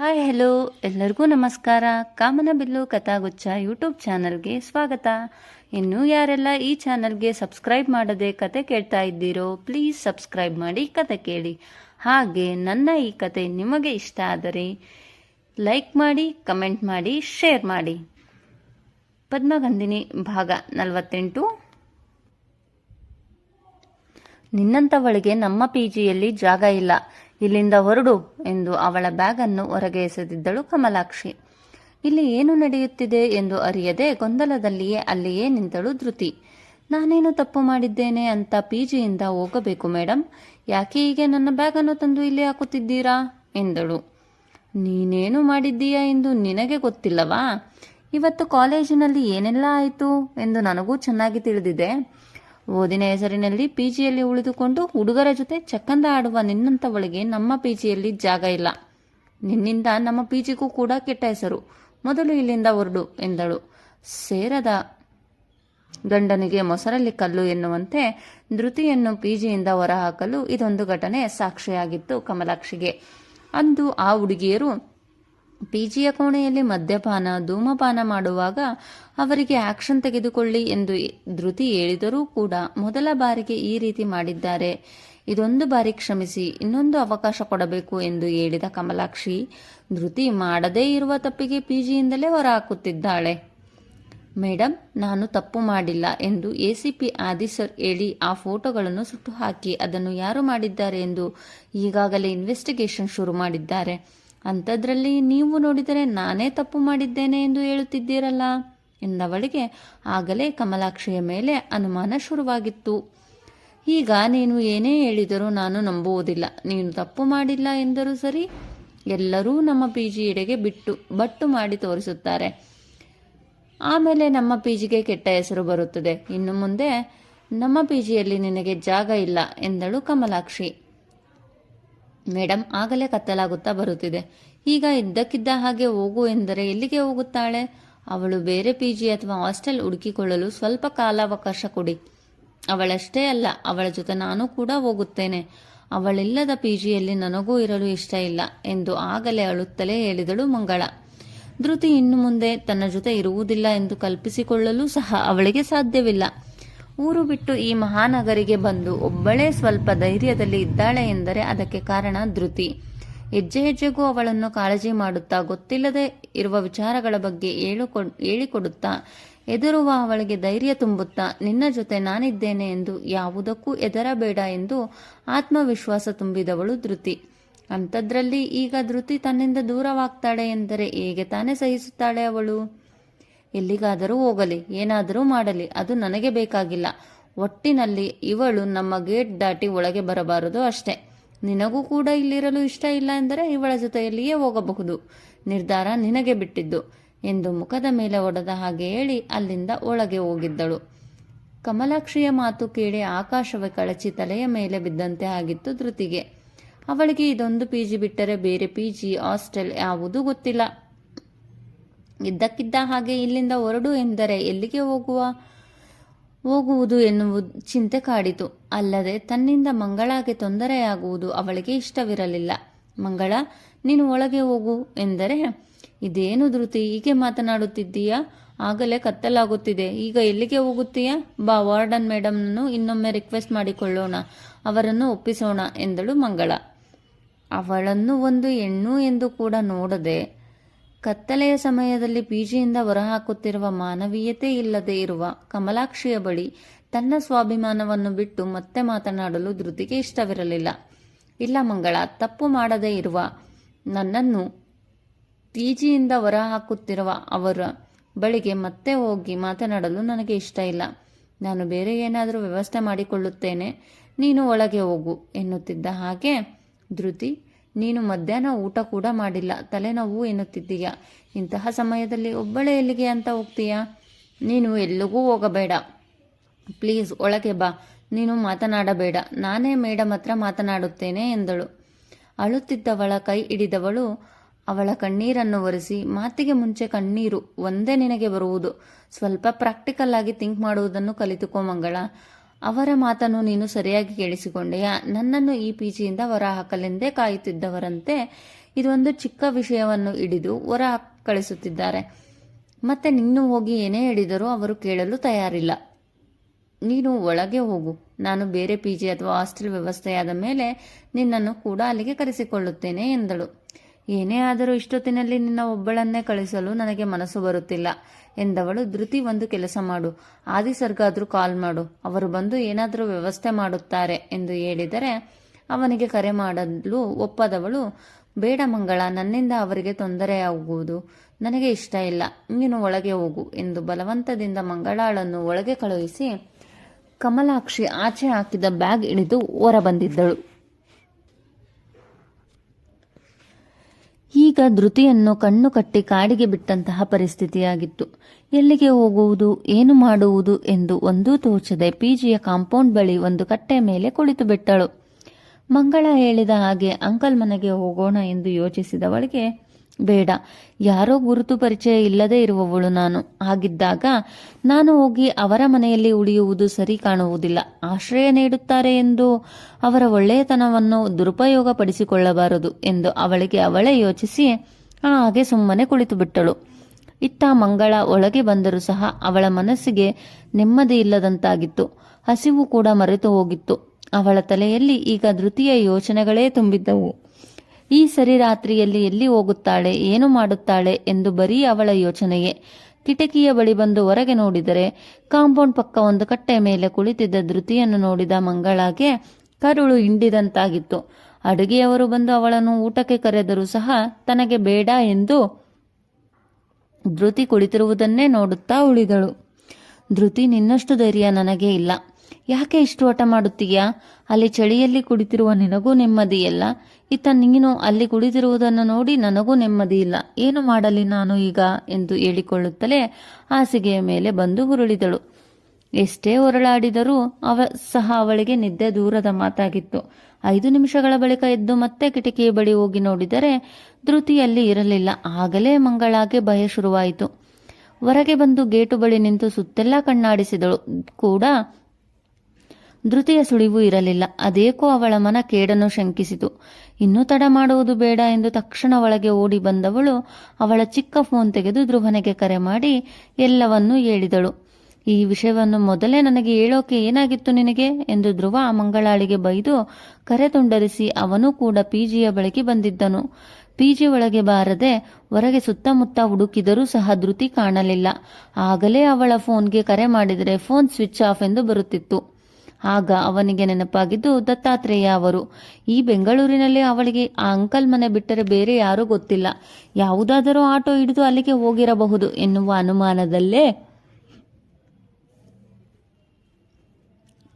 Hi, hello. ಎಲ್ಲರಿಗೂ ನಮಸ್ಕಾರ. ಕಾಮನಬಿಲ್ಲು ಕಥಾಗುಚ್ಛ YouTube ಚಾನಲ್ಗೆ ಸ್ವಾಗತ. ಇನ್ನೂ ಯಾರೆಲ್ಲ ಈ ಚಾನಲ್ಗೆ ಸಬ್ಸ್ಕ್ರೈಬ್ ಮಾಡದೆ ಕತೆ ಕೇಳ್ತಾ ಇದ್ದೀರೋ, ಪ್ಲೀಸ್ ಸಬ್ಸ್ಕ್ರೈಬ್ ಮಾಡಿ ಕತೆ ಕೇಳಿ. ಹಾಗೆ ನನ್ನ ಈ ಕತೆ ನಿಮಗೆ ಇಷ್ಟ ಆದರೆ ಲೈಕ್ ಮಾಡಿ, ಕಮೆಂಟ್ ಮಾಡಿ, ಶೇರ್ ಮಾಡಿ. ಪದ್ಮಗಂಧಿನಿ ಭಾಗ ನಲವತ್ತೆಂಟು. ನಿನ್ನಂಥವಳಿಗೆ ನಮ್ಮ ಪಿ ಜಿಯಲ್ಲಿ ಜಾಗ ಇಲ್ಲ. ಇಲ್ಲಿಂದ ಹೊರಡು ಎಂದು ಅವಳ ಬ್ಯಾಗನ್ನು ಹೊರಗೆ ಎಸೆದಿದ್ದಳು ಕಮಲಾಕ್ಷಿ. ಇಲ್ಲಿ ಏನು ನಡೆಯುತ್ತಿದೆ ಎಂದು ಅರಿಯದೆ ಗೊಂದಲದಲ್ಲಿಯೇ ಅಲ್ಲಿಯೇ ನಿಂತಳು ಧೃತಿ. ನಾನೇನು ತಪ್ಪು ಮಾಡಿದ್ದೇನೆ ಅಂತ ಪಿ ಜಿಯಿಂದ ಹೋಗಬೇಕು ಮೇಡಮ್ ಯಾಕೆ ಹೀಗೆ ನನ್ನ ಬ್ಯಾಗನ್ನು ತಂದು ಇಲ್ಲಿ ಹಾಕುತ್ತಿದ್ದೀರಾ? ಎಂದಳು. ನೀನೇನು ಮಾಡಿದ್ದೀಯಾ ಎಂದು ನಿನಗೆ ಗೊತ್ತಿಲ್ಲವಾ? ಇವತ್ತು ಕಾಲೇಜಿನಲ್ಲಿ ಏನೆಲ್ಲ ಆಯಿತು ಎಂದು ನನಗೂ ಚೆನ್ನಾಗಿ ತಿಳಿದಿದೆ. ಓದಿನ ಹೆಸರಿನಲ್ಲಿ ಪಿಜಿಯಲ್ಲಿ ಉಳಿದುಕೊಂಡು ಹುಡುಗರ ಜೊತೆ ಚಕ್ಕಂದ ಆಡುವ ನಿನ್ನಂಥವಳಿಗೆ ನಮ್ಮ ಪಿಜಿಯಲ್ಲಿ ಜಾಗ ಇಲ್ಲ. ನಿನ್ನಿಂದ ನಮ್ಮ ಪಿಜಿಗೂ ಕೂಡ ಕೆಟ್ಟ ಹೆಸರು. ಮೊದಲು ಇಲ್ಲಿಂದ ಹೊರಡು ಎಂದಳು. ಸೇರದ ಗಂಡನಿಗೆ ಮೊಸರಲ್ಲಿ ಕಲ್ಲು ಎನ್ನುವಂತೆ ಧೃತಿಯನ್ನು ಪಿಜಿಯಿಂದ ಹೊರಹಾಕಲು ಇದೊಂದು ಘಟನೆ ಸಾಕ್ಷಿಯಾಗಿತ್ತು ಕಮಲಾಕ್ಷಿಗೆ. ಅಂದು ಆ ಹುಡುಗಿಯರು ಪಿಜಿಯ ಕೋಣೆಯಲ್ಲಿ ಮದ್ಯಪಾನ, ಧೂಮಪಾನ ಮಾಡುವಾಗ ಅವರಿಗೆ ಆಕ್ಷನ್ ತೆಗೆದುಕೊಳ್ಳಿ ಎಂದು ಧೃತಿ ಹೇಳಿದರೂ ಕೂಡ ಮೊದಲ ಬಾರಿಗೆ ಈ ರೀತಿ ಮಾಡಿದ್ದಾರೆ. ಇದೊಂದು ಬಾರಿ ಕ್ಷಮಿಸಿ, ಇನ್ನೊಂದು ಅವಕಾಶ ಕೊಡಬೇಕು ಎಂದು ಹೇಳಿದ ಕಮಲಾಕ್ಷಿ, ಧೃತಿ ಮಾಡದೇ ಇರುವ ತಪ್ಪಿಗೆ ಪಿಜಿಯಿಂದಲೇ ಹೊರಹಾಕುತ್ತಿದ್ದಾಳೆ. ಮೇಡಮ್ ನಾನು ತಪ್ಪು ಮಾಡಿಲ್ಲ ಎಂದು ಎಸಿಪಿ ಆದಿಸರ್ ಹೇಳಿ ಆ ಫೋಟೋಗಳನ್ನು ಸುಟ್ಟು ಹಾಕಿ ಅದನ್ನು ಯಾರು ಮಾಡಿದ್ದಾರೆ ಎಂದು ಈಗಾಗಲೇ ಇನ್ವೆಸ್ಟಿಗೇಷನ್ ಶುರು ಮಾಡಿದ್ದಾರೆ. ಅಂಥದ್ರಲ್ಲಿ ನೀವು ನೋಡಿದರೆ ನಾನೇ ತಪ್ಪು ಮಾಡಿದ್ದೇನೆ ಎಂದು ಹೇಳುತ್ತಿದ್ದೀರಲ್ಲ ಎಂದವಳಿಗೆ ಆಗಲೇ ಕಮಲಾಕ್ಷಿಯ ಮೇಲೆ ಅನುಮಾನ ಶುರುವಾಗಿತ್ತು. ಈಗ ನೀನು ಏನೇ ಹೇಳಿದರೂ ನಾನು ನಂಬುವುದಿಲ್ಲ. ನೀನು ತಪ್ಪು ಮಾಡಿಲ್ಲ ಎಂದರೂ ಸರಿ ಎಲ್ಲರೂ ನಮ್ಮ ಪಿ ಜಿ ಎಡೆಗೆ ಬಿಟ್ಟು, ಬಟ್ಟು ಮಾಡಿ ತೋರಿಸುತ್ತಾರೆ. ಆಮೇಲೆ ನಮ್ಮ ಪಿ ಜಿಗೆ ಕೆಟ್ಟ ಹೆಸರು ಬರುತ್ತದೆ. ಇನ್ನು ಮುಂದೆ ನಮ್ಮ ಪಿ ಜಿಯಲ್ಲಿ ನಿನಗೆ ಜಾಗ ಇಲ್ಲ ಎಂದಳು ಕಮಲಾಕ್ಷಿ. ಮೇಡಮ್ ಆಗಲೇ ಕತ್ತಲಾಗುತ್ತಾ ಬರುತ್ತಿದೆ. ಈಗ ಇದ್ದಕ್ಕಿದ್ದ ಹಾಗೆ ಹೋಗು ಎಂದರೆ ಎಲ್ಲಿಗೆ ಹೋಗುತ್ತಾಳೆ? ಅವಳು ಬೇರೆ ಪಿ ಜಿ ಅಥವಾ ಹಾಸ್ಟೆಲ್ ಹುಡುಕಿಕೊಳ್ಳಲು ಸ್ವಲ್ಪ ಕಾಲಾವಕಾಶ ಕೊಡಿ. ಅವಳಷ್ಟೇ ಅಲ್ಲ, ಅವಳ ಜೊತೆ ನಾನು ಕೂಡ ಹೋಗುತ್ತೇನೆ. ಅವಳಿಲ್ಲದ ಪಿ ಜಿಯಲ್ಲಿ ನನಗೂ ಇರಲು ಇಷ್ಟ ಇಲ್ಲ ಎಂದು ಆಗಲೇ ಅಳುತ್ತಲೇ ಹೇಳಿದಳು ಮಂಗಳ. ಧೃತಿ ಇನ್ನು ಮುಂದೆ ತನ್ನ ಜೊತೆ ಇರುವುದಿಲ್ಲ ಎಂದು ಕಲ್ಪಿಸಿಕೊಳ್ಳಲು ಸಹ ಅವಳಿಗೆ ಸಾಧ್ಯವಿಲ್ಲ. ಊರು ಬಿಟ್ಟು ಈ ಮಹಾನಗರಿಗೆ ಬಂದು ಒಬ್ಬಳೇ ಸ್ವಲ್ಪ ಧೈರ್ಯದಲ್ಲಿ ಇದ್ದಾಳೆ ಎಂದರೆ ಅದಕ್ಕೆ ಕಾರಣ ಧೃತಿ. ಹೆಜ್ಜೆ ಹೆಜ್ಜೆಗೂ ಅವಳನ್ನು ಕಾಳಜಿ ಮಾಡುತ್ತಾ ಗೊತ್ತಿಲ್ಲದೆ ಇರುವ ವಿಚಾರಗಳ ಬಗ್ಗೆ ಹೇಳಿಕೊ ಹೇಳಿಕೊಡುತ್ತಾ ಎದುರುವ ಅವಳಿಗೆ ಧೈರ್ಯ ತುಂಬುತ್ತಾ, ನಿನ್ನ ಜೊತೆ ನಾನಿದ್ದೇನೆ ಎಂದು ಯಾವುದಕ್ಕೂ ಎದರಬೇಡ ಎಂದು ಆತ್ಮವಿಶ್ವಾಸ ತುಂಬಿದವಳು ಧೃತಿ. ಅಂಥದ್ರಲ್ಲಿ ಈಗ ಧೃತಿ ತನ್ನಿಂದ ದೂರವಾಗ್ತಾಳೆ ಎಂದರೆ ಹೇಗೆ ತಾನೇ ಸಹಿಸುತ್ತಾಳೆ ಅವಳು? ಎಲ್ಲಿಗಾದರೂ ಹೋಗಲಿ, ಏನಾದರೂ ಮಾಡಲಿ, ಅದು ನನಗೆ ಬೇಕಾಗಿಲ್ಲ. ಒಟ್ಟಿನಲ್ಲಿ ಇವಳು ನಮ್ಮ ಗೇಟ್ ದಾಟಿ ಒಳಗೆ ಬರಬಾರದು ಅಷ್ಟೇ. ನಿನಗೂ ಕೂಡ ಇಲ್ಲಿರಲು ಇಷ್ಟ ಇಲ್ಲ ಎಂದರೆ ಇವಳ ಜೊತೆಯಲ್ಲಿಯೇ ಹೋಗಬಹುದು. ನಿರ್ಧಾರ ನಿನಗೆ ಬಿಟ್ಟಿದ್ದು ಎಂದು ಮುಖದ ಮೇಲೆ ಒಡೆದ ಹಾಗೆ ಹೇಳಿ ಅಲ್ಲಿಂದ ಒಳಗೆ ಹೋಗಿದ್ದಳು. ಕಮಲಾಕ್ಷಿಯ ಮಾತು ಕೇಳಿ ಆಕಾಶವೇ ಕಳಚಿ ತಲೆಯ ಮೇಲೆ ಬಿದ್ದಂತೆ ಆಗಿತ್ತು ಧೃತಿಗೆ. ಅವಳಿಗೆ ಇದೊಂದು ಪಿ ಜಿ ಬಿಟ್ಟರೆ ಬೇರೆ ಪಿ ಜಿ ಹಾಸ್ಟೆಲ್ ಯಾವುದೂ ಗೊತ್ತಿಲ್ಲ. ಇದ್ದಕ್ಕಿದ್ದ ಹಾಗೆ ಇಲ್ಲಿಂದ ಹೊರಡು ಎಂದರೆ ಎಲ್ಲಿಗೆ ಹೋಗುವ? ಹೋಗುವುದು ಎನ್ನುವುದು ಚಿಂತೆ ಕಾಡಿತು. ಅಲ್ಲದೆ ತನ್ನಿಂದ ಮಂಗಳಾಗೆ ತೊಂದರೆಯಾಗುವುದು ಅವಳಿಗೆ ಇಷ್ಟವಿರಲಿಲ್ಲ. ಮಂಗಳ, ನೀನು ಒಳಗೆ ಹೋಗು ಎಂದರೆ, ಇದೇನು ಧೃತಿ, ಹೀಗೆ ಮಾತನಾಡುತ್ತಿದ್ದೀಯಾ? ಆಗಲೇ ಕತ್ತಲಾಗುತ್ತಿದೆ. ಈಗ ಎಲ್ಲಿಗೆ ಹೋಗುತ್ತೀಯಾ? ಬಾ, ವಾರ್ಡನ್ ಮೇಡಮ್ನನ್ನು ಇನ್ನೊಮ್ಮೆ ರಿಕ್ವೆಸ್ಟ್ ಮಾಡಿಕೊಳ್ಳೋಣ. ಅವರನ್ನು ಒಪ್ಪಿಸೋಣ ಎಂದಳು ಮಂಗಳ. ಅವಳನ್ನು ಒಂದು ಹೆಣ್ಣು ಎಂದು ಕೂಡ ನೋಡದೆ ಕತ್ತಲೆಯ ಸಮಯದಲ್ಲಿ ಪಿಜಿಯಿಂದ ಹೊರಹಾಕುತ್ತಿರುವ ಮಾನವೀಯತೆ ಇಲ್ಲದೆ ಇರುವ ಕಮಲಾಕ್ಷಿಯ ಬಳಿ ತನ್ನ ಸ್ವಾಭಿಮಾನವನ್ನು ಬಿಟ್ಟು ಮತ್ತೆ ಮಾತನಾಡಲು ಧೃತಿಗೆ ಇಷ್ಟವಿರಲಿಲ್ಲ. ಇಲ್ಲ ಮಂಗಳ, ತಪ್ಪು ಮಾಡದೇ ಇರುವ ನನ್ನನ್ನು ಪಿಜಿಯಿಂದ ಹೊರಹಾಕುತ್ತಿರುವ ಅವರ ಬಳಿಗೆ ಮತ್ತೆ ಹೋಗಿ ಮಾತನಾಡಲು ನನಗೆ ಇಷ್ಟ ಇಲ್ಲ. ನಾನು ಬೇರೆ ಏನಾದರೂ ವ್ಯವಸ್ಥೆ ಮಾಡಿಕೊಳ್ಳುತ್ತೇನೆ. ನೀನು ಒಳಗೆ ಹೋಗು ಎನ್ನುತ್ತಿದ್ದ ಹಾಗೆ ಧೃತಿ ನೀನು ಮಧ್ಯಾಹ್ನ ಊಟ ಕೂಡ ಮಾಡಿಲ್ಲ, ತಲೆನೋವು ಎನ್ನುತ್ತಿದ್ದೀಯ. ಇಂತಹ ಸಮಯದಲ್ಲಿ ಒಬ್ಬಳೇ ಎಲ್ಲಿಗೆ ಅಂತ ಹೋಗ್ತೀಯಾ? ನೀನು ಎಲ್ಲಿಗೂ ಹೋಗಬೇಡ. ಪ್ಲೀಸ್ ಒಳಗೆ ಬಾ. ನೀನು ಮಾತನಾಡಬೇಡ. ನಾನೇ ಮೇಡಮ್ ಹತ್ರ ಮಾತನಾಡುತ್ತೇನೆ ಎಂದಳು. ಅಳುತ್ತಿದ್ದವಳ ಕೈ ಹಿಡಿದವಳು ಅವಳ ಕಣ್ಣೀರನ್ನು ಒರೆಸಿ, ಮಾತಿಗೆ ಮುಂಚೆ ಕಣ್ಣೀರು ಒಂದೇ ನಿನಗೆ ಬರುವುದು. ಸ್ವಲ್ಪ ಪ್ರಾಕ್ಟಿಕಲ್ ಆಗಿ ಥಿಂಕ್ ಮಾಡುವುದನ್ನು ಕಲಿತುಕೋ ಮಂಗಳ. ಅವರ ಮಾತನ್ನು ನೀನು ಸರಿಯಾಗಿ ಕೇಳಿಸಿಕೊಂಡೆಯಾ? ನನ್ನನ್ನು ಈ ಪಿಜಿಯಿಂದ ಹೊರ ಹಾಕಲೆಂದೇ ಕಾಯುತ್ತಿದ್ದವರಂತೆ ಇದೊಂದು ಚಿಕ್ಕ ವಿಷಯವನ್ನು ಹಿಡಿದು ಹೊರ ಕಳಿಸುತ್ತಿದ್ದಾರೆ ಮತ್ತೆ ನಿನ್ನೂ ಹೋಗಿ ಏನೇ ಹೇಳಿದರೂ ಅವರು ಕೇಳಲು ತಯಾರಿಲ್ಲ. ನೀನು ಒಳಗೆ ಹೋಗು. ನಾನು ಬೇರೆ ಪಿ ಜಿ ಅಥವಾ ಹಾಸ್ಟೆಲ್ ವ್ಯವಸ್ಥೆಯಾದ ಮೇಲೆ ನಿನ್ನನ್ನು ಕೂಡ ಅಲ್ಲಿಗೆ ಕರೆಸಿಕೊಳ್ಳುತ್ತೇನೆ ಎಂದಳು. ಏನೇ ಆದರೂ ಇಷ್ಟೊತ್ತಿನಲ್ಲಿ ನಿನ್ನ ಒಬ್ಬಳನ್ನೇ ಕಳಿಸಲು ನನಗೆ ಮನಸ್ಸು ಬರುತ್ತಿಲ್ಲ ಎಂದವಳು, ಧೃತಿ, ಒಂದು ಕೆಲಸ ಮಾಡು. ಆದಿ ಸರ್ಗಾದ್ರೂ ಕಾಲ್ ಮಾಡು. ಅವರು ಬಂದು ಏನಾದರೂ ವ್ಯವಸ್ಥೆ ಮಾಡುತ್ತಾರೆ ಎಂದು ಹೇಳಿದರೆ ಅವನಿಗೆ ಕರೆ ಮಾಡಲು ಒಪ್ಪದವಳು, ಬೇಡ ಮಂಗಳ, ನನ್ನಿಂದ ಅವರಿಗೆ ತೊಂದರೆಯಾಗುವುದು ನನಗೆ ಇಷ್ಟ ಇಲ್ಲ. ನೀನು ಒಳಗೆ ಹೋಗು ಎಂದು ಬಲವಂತದಿಂದ ಮಂಗಳಾಳನ್ನು ಒಳಗೆ ಕಳುಹಿಸಿ ಕಮಲಾಕ್ಷಿ ಆಚೆ ಹಾಕಿದ ಬ್ಯಾಗ್ ಹಿಡಿದು ಹೊರಬಂದಿದ್ದಳು ಈಗ ಧೃತಿಯನ್ನು ಕಣ್ಣು ಕಟ್ಟಿ ಕಾಡಿಗೆ ಬಿಟ್ಟಂತಹ ಪರಿಸ್ಥಿತಿಯಾಗಿತ್ತು. ಎಲ್ಲಿಗೆ ಹೋಗುವುದು, ಏನು ಮಾಡುವುದು ಎಂದು ಒಂದೂ ತೋಚದೆ ಪಿಜಿಯ ಕಾಂಪೌಂಡ್ ಬಳಿ ಒಂದು ಕಟ್ಟೆ ಮೇಲೆ ಕುಳಿತು ಬಿಟ್ಟಳು. ಮಂಗಳ ಹೇಳಿದ ಹಾಗೆ, ಅಂಕಲ್ ಮನೆಗೆ ಹೋಗೋಣ ಎಂದು ಯೋಚಿಸಿದವಳಿಗೆ ಬೇಡ. ಯಾರೋ ಗುರುತು ಪರಿಚಯ ಇಲ್ಲದೆ ಇರುವವಳು ನಾನು. ಹಾಗಿದ್ದಾಗ ನಾನು ಹೋಗಿ ಅವರ ಮನೆಯಲ್ಲಿ ಉಳಿಯುವುದು ಸರಿ ಕಾಣುವುದಿಲ್ಲ. ಆಶ್ರಯ ನೀಡುತ್ತಾರೆ ಎಂದು ಅವರ ಒಳ್ಳೆಯತನವನ್ನು ದುರುಪಯೋಗ ಪಡಿಸಿಕೊಳ್ಳಬಾರದು ಎಂದು ಅವಳಿಗೆ ಅವಳೇ ಯೋಚಿಸಿ ಹಾಗೆ ಸುಮ್ಮನೆ ಕುಳಿತು ಬಿಟ್ಟಳು ಇತ್ತ ಮಂಗಳ ಒಳಗೆ ಬಂದರೂ ಸಹ ಅವಳ ಮನಸ್ಸಿಗೆ ನೆಮ್ಮದಿ ಇಲ್ಲದಂತಾಗಿತ್ತು. ಹಸಿವು ಕೂಡ ಮರೆತು ಹೋಗಿತ್ತು ಅವಳ ತಲೆಯಲ್ಲಿ ಈಗ ದೃತೀಯ ಯೋಚನೆಗಳೇ ತುಂಬಿದ್ದವು. ಈ ಸರಿ ರಾತ್ರಿಯಲ್ಲಿ ಎಲ್ಲಿ ಹೋಗುತ್ತಾಳೆ, ಏನು ಮಾಡುತ್ತಾಳೆ ಎಂದು ಬರೀ ಅವಳ ಯೋಚನೆಯೇ. ಕಿಟಕಿಯ ಬಳಿ ಬಂದು ಹೊರಗೆ ನೋಡಿದರೆ ಕಾಂಪೌಂಡ್ ಪಕ್ಕ ಒಂದು ಕಟ್ಟೆ ಮೇಲೆ ಕುಳಿತಿದ್ದ ಧೃತಿಯನ್ನು ನೋಡಿದ ಮಂಗಳಾಗೆ ಕರುಳು ಹಿಂಡಿದಂತಾಗಿತ್ತು. ಅಡುಗೆಯವರು ಬಂದು ಅವಳನ್ನು ಊಟಕ್ಕೆ ಕರೆದರೂ ಸಹ ತನಗೆ ಬೇಡ ಎಂದು ಧೃತಿ ಕುಳಿತಿರುವುದನ್ನೇ ನೋಡುತ್ತಾ ಉಳಿದಳು. ಧೃತಿ, ನಿನ್ನಷ್ಟು ಧೈರ್ಯ ನನಗೆ ಇಲ್ಲ. ಯಾಕೆ ಇಷ್ಟು ಹಠ ಮಾಡುತ್ತೀಯಾ? ಅಲ್ಲಿ ಚಳಿಯಲ್ಲಿ ಕುಳಿತಿರುವ ನಿನಗೂ ನೆಮ್ಮದಿಯಲ್ಲ. ಇತ್ತ ನೀನು ಅಲ್ಲಿ ಕುಳಿತಿರುವುದನ್ನು ನೋಡಿ ನನಗೂ ನೆಮ್ಮದಿ ಇಲ್ಲ. ಏನು ಮಾಡಲಿ ನಾನು ಈಗ? ಎಂದು ಹೇಳಿಕೊಳ್ಳುತ್ತಲೇ ಹಾಸಿಗೆಯ ಮೇಲೆ ಬಂದು ಉರುಳಿದಳು. ಎಷ್ಟೇ ಹೊರಳಾಡಿದರೂ ಅವ ಸಹ ಅವಳಿಗೆ ನಿದ್ದೆ ದೂರದ ಮಾತಾಗಿತ್ತು. ಐದು ನಿಮಿಷಗಳ ಬಳಿಕ ಎದ್ದು ಮತ್ತೆ ಕಿಟಕಿಯ ಬಳಿ ಹೋಗಿ ನೋಡಿದರೆ ಧೃತಿಯಲ್ಲಿ ಇರಲಿಲ್ಲ. ಆಗಲೇ ಮಂಗಳಾಗೆ ಭಯ ಶುರುವಾಯಿತು. ಹೊರಗೆ ಬಂದು ಗೇಟು ಬಳಿ ನಿಂತು ಸುತ್ತೆಲ್ಲ ಕಣ್ಣಾಡಿಸಿದಳು. ಕೂಡ ಧೃತಿಯ ಸುಳಿವು ಇರಲಿಲ್ಲ. ಅದೇಕೋ ಅವಳ ಮನ ಕೇಡನ್ನು ಶಂಕಿಸಿತು. ಇನ್ನೂ ತಡ ಮಾಡುವುದು ಬೇಡ ಎಂದು ತಕ್ಷಣ ಒಳಗೆ ಓಡಿ ಬಂದವಳು ಅವಳ ಚಿಕ್ಕ ಫೋನ್ ತೆಗೆದು ಧ್ರುವನಿಗೆ ಕರೆ ಮಾಡಿ ಎಲ್ಲವನ್ನೂ ಹೇಳಿದಳು. ಈ ವಿಷಯವನ್ನು ಮೊದಲೇ ನನಗೆ ಹೇಳೋಕೆ ಏನಾಗಿತ್ತು ನಿನಗೆ? ಎಂದು ಧ್ರುವ ಮಂಗಳಾಳಿಗೆ ಬೈದು ಕರೆ ತುಂಡರಿಸಿ ಅವನೂ ಕೂಡ ಪಿಜಿಯ ಬಳಿಗೆ ಬಂದಿದ್ದನು. ಪಿಜಿ ಒಳಗೆ ಬಾರದೆ ಹೊರಗೆ ಸುತ್ತಮುತ್ತ ಹುಡುಕಿದರೂ ಸಹ ಧೃತಿ ಕಾಣಲಿಲ್ಲ. ಆಗಲೇ ಅವಳ ಫೋನ್ಗೆ ಕರೆ ಮಾಡಿದರೆ ಫೋನ್ ಸ್ವಿಚ್ ಆಫ್ ಎಂದು ಬರುತ್ತಿತ್ತು. ಆಗ ಅವನಿಗೆ ನೆನಪಾಗಿದ್ದು ದತ್ತಾತ್ರೇಯ ಅವರು, ಈ ಬೆಂಗಳೂರಿನಲ್ಲಿ ಅವಳಿಗೆ ಆ ಅಂಕಲ್ ಮನೆ ಬಿಟ್ಟರೆ ಬೇರೆ ಯಾರೂ ಗೊತ್ತಿಲ್ಲ. ಯಾವುದಾದರೂ ಆಟೋ ಹಿಡಿದು ಅಲ್ಲಿಗೆ ಹೋಗಿರಬಹುದು ಎನ್ನುವ ಅನುಮಾನದಲ್ಲೇ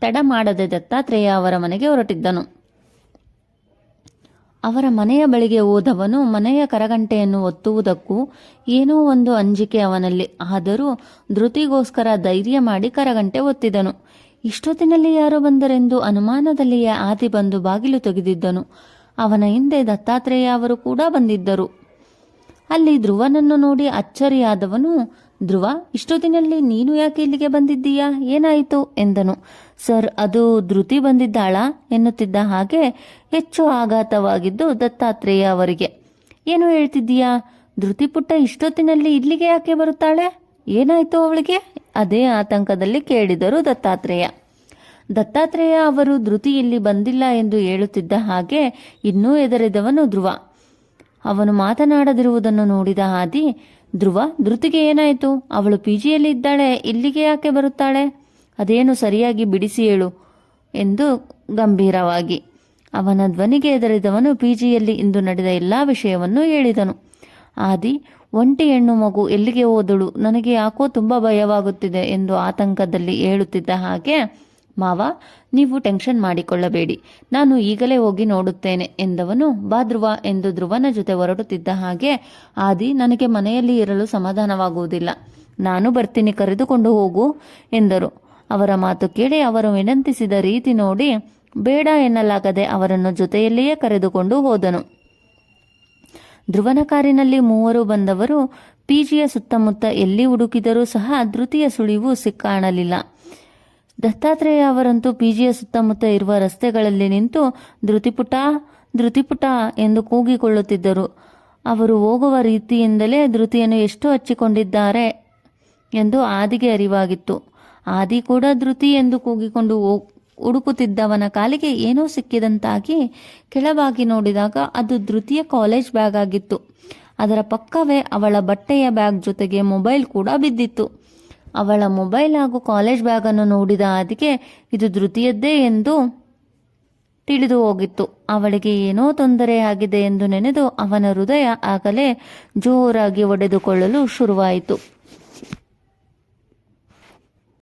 ತಡ ಮಾಡದೆ ದತ್ತಾತ್ರೇಯ ಅವರ ಮನೆಗೆ ಹೊರಟಿದ್ದನು. ಅವರ ಮನೆಯ ಬಳಿಗೆ ಹೋದವನು ಮನೆಯ ಕರಗಂಟೆಯನ್ನು ಒತ್ತುವುದಕ್ಕೂ ಏನೋ ಒಂದು ಅಂಜಿಕೆ ಅವನಲ್ಲಿ. ಆದರೂ ಧೃತಿಗೋಸ್ಕರ ಧೈರ್ಯ ಮಾಡಿ ಕರಗಂಟೆ ಒತ್ತಿದನು. ಇಷ್ಟೊತ್ತಿನಲ್ಲಿ ಯಾರೋ ಬಂದರೆಂದು ಅನುಮಾನದಲ್ಲಿಯೇ ಆದಿ ಬಂದು ಬಾಗಿಲು ತೆಗೆದಿದ್ದನು. ಅವನ ಹಿಂದೆ ದತ್ತಾತ್ರೇಯ ಅವರು ಕೂಡ ಬಂದಿದ್ದರು. ಅಲ್ಲಿ ಧ್ರುವನನ್ನು ನೋಡಿ ಅಚ್ಚರಿಯಾದವನು, ಧ್ರುವ, ಇಷ್ಟೊತ್ತಿನಲ್ಲಿ ನೀನು ಯಾಕೆ ಇಲ್ಲಿಗೆ ಬಂದಿದ್ದೀಯಾ? ಏನಾಯಿತು? ಎಂದನು. ಸರ್, ಅದು ಧೃತಿ ಬಂದಿದ್ದಾಳ? ಎನ್ನುತ್ತಿದ್ದ ಹಾಗೆ ಹೆಚ್ಚು ಆಘಾತವಾಗಿದ್ದು ದತ್ತಾತ್ರೇಯ ಅವರಿಗೆ, ಏನು ಹೇಳ್ತಿದ್ದೀಯಾ? ಧೃತಿ ಪುಟ್ಟ ಇಷ್ಟೊತ್ತಿನಲ್ಲಿ ಇಲ್ಲಿಗೆ ಯಾಕೆ ಬರುತ್ತಾಳೆ? ಏನಾಯಿತು ಅವಳಿಗೆ? ಅದೇ ಆತಂಕದಲ್ಲಿ ಕೇಳಿದರು ದತ್ತಾತ್ರೇಯ. ದತ್ತಾತ್ರೇಯ ಅವರು ಧೃತಿ ಇಲ್ಲಿ ಬಂದಿಲ್ಲ ಎಂದು ಹೇಳುತ್ತಿದ್ದ ಹಾಗೆ ಇನ್ನೂ ಎದರಿದವನು ಧ್ರುವ. ಅವನು ಮಾತನಾಡದಿರುವುದನ್ನು ನೋಡಿದ ಹಾದಿ, ಧ್ರುವ, ಧೃತಿಗೆ ಏನಾಯಿತು? ಅವಳು ಪಿಜಿಯಲ್ಲಿ ಇದ್ದಾಳೆ, ಇಲ್ಲಿಗೆ ಯಾಕೆ ಬರುತ್ತಾಳೆ? ಅದೇನು ಸರಿಯಾಗಿ ಬಿಡಿಸಿ ಹೇಳು ಎಂದು ಗಂಭೀರವಾಗಿ. ಅವನ ಧ್ವನಿಗೆ ಎದರಿದವನು ಪಿಜಿಯಲ್ಲಿ ಇಂದು ನಡೆದ ಎಲ್ಲಾ ವಿಷಯವನ್ನು ಹೇಳಿದನು. ಆದಿ ಒಂಟಿ ಹೆಣ್ಣು ಮಗು ಎಲ್ಲಿಗೆ ಹೋದಳು? ನನಗೆ ಯಾಕೋ ತುಂಬ ಭಯವಾಗುತ್ತಿದೆ ಎಂದು ಆತಂಕದಲ್ಲಿ ಹೇಳುತ್ತಿದ್ದ ಹಾಗೆ, ಮಾವ, ನೀವು ಟೆನ್ಷನ್ ಮಾಡಿಕೊಳ್ಳಬೇಡಿ. ನಾನು ಈಗಲೇ ಹೋಗಿ ನೋಡುತ್ತೇನೆ ಎಂದವನು ಬಾ ಧ್ರುವ ಎಂದು ಧ್ರುವನ ಜೊತೆ ಹೊರಡುತ್ತಿದ್ದ ಹಾಗೆ, ಆದಿ, ನನಗೆ ಮನೆಯಲ್ಲಿ ಇರಲು ಸಮಾಧಾನವಾಗುವುದಿಲ್ಲ. ನಾನು ಬರ್ತೀನಿ, ಕರೆದುಕೊಂಡು ಹೋಗು ಎಂದರು. ಅವರ ಮಾತು ಕೇಳಿ ಅವರು ವಿನಂತಿಸಿದ ರೀತಿ ನೋಡಿ, ಬೇಡ ಎನ್ನಲಾಗದೆ ಅವರನ್ನು ಜೊತೆಯಲ್ಲಿಯೇ ಕರೆದುಕೊಂಡು ಹೋದನು. ಧ್ರುವನ ಕಾರಿನಲ್ಲಿ ಮೂವರು ಬಂದವರು, ಪಿಜಿಯ ಸುತ್ತಮುತ್ತ ಎಲ್ಲಿ ಹುಡುಕಿದರೂ ಸಹ ಧೃತಿಯ ಸುಳಿವು ಸಿಕ್ಕಾಣಲಿಲ್ಲ. ದತ್ತಾತ್ರೇಯ ಅವರಂತೂ ಪಿಜಿಯ ಸುತ್ತಮುತ್ತ ಇರುವ ರಸ್ತೆಗಳಲ್ಲಿ ನಿಂತು, ಧೃತಿಪುಟ ಧೃತಿಪುಟ ಎಂದು ಕೂಗಿಕೊಳ್ಳುತ್ತಿದ್ದರು. ಅವರು ಹೋಗುವ ರೀತಿಯಿಂದಲೇ ಧೃತಿಯನ್ನು ಎಷ್ಟು ಹಚ್ಚಿಕೊಂಡಿದ್ದಾರೆ ಎಂದು ಆದಿಗೆ ಅರಿವಾಗಿತ್ತು. ಆದಿ ಕೂಡ ಧೃತಿ ಎಂದು ಕೂಗಿಕೊಂಡು ಹುಡುಕುತ್ತಿದ್ದವನ ಕಾಲಿಗೆ ಏನೋ ಸಿಕ್ಕಿದಂತಾಗಿ ಕೆಳವಾಗಿ ನೋಡಿದಾಗ ಅದು ಧೃತಿಯ ಕಾಲೇಜ್ ಬ್ಯಾಗ್ ಆಗಿತ್ತು ಅದರ ಪಕ್ಕವೇ ಅವಳ ಬಟ್ಟೆಯ ಬ್ಯಾಗ್ ಜೊತೆಗೆ ಮೊಬೈಲ್ ಕೂಡ ಬಿದ್ದಿತ್ತು. ಅವಳ ಮೊಬೈಲ್ ಹಾಗೂ ಕಾಲೇಜ್ ಬ್ಯಾಗನ್ನು ನೋಡಿದ ಅದಕ್ಕೆ ಇದು ಧೃತಿಯದ್ದೇ ಎಂದು ತಿಳಿದು ಹೋಗಿತ್ತು. ಅವಳಿಗೆ ಏನೋ ತೊಂದರೆಯಾಗಿದೆ ಎಂದು ನೆನೆದು ಅವನ ಹೃದಯ ಆಗಲೇ ಜೋರಾಗಿ ಒಡೆದುಕೊಳ್ಳಲು ಶುರುವಾಯಿತು.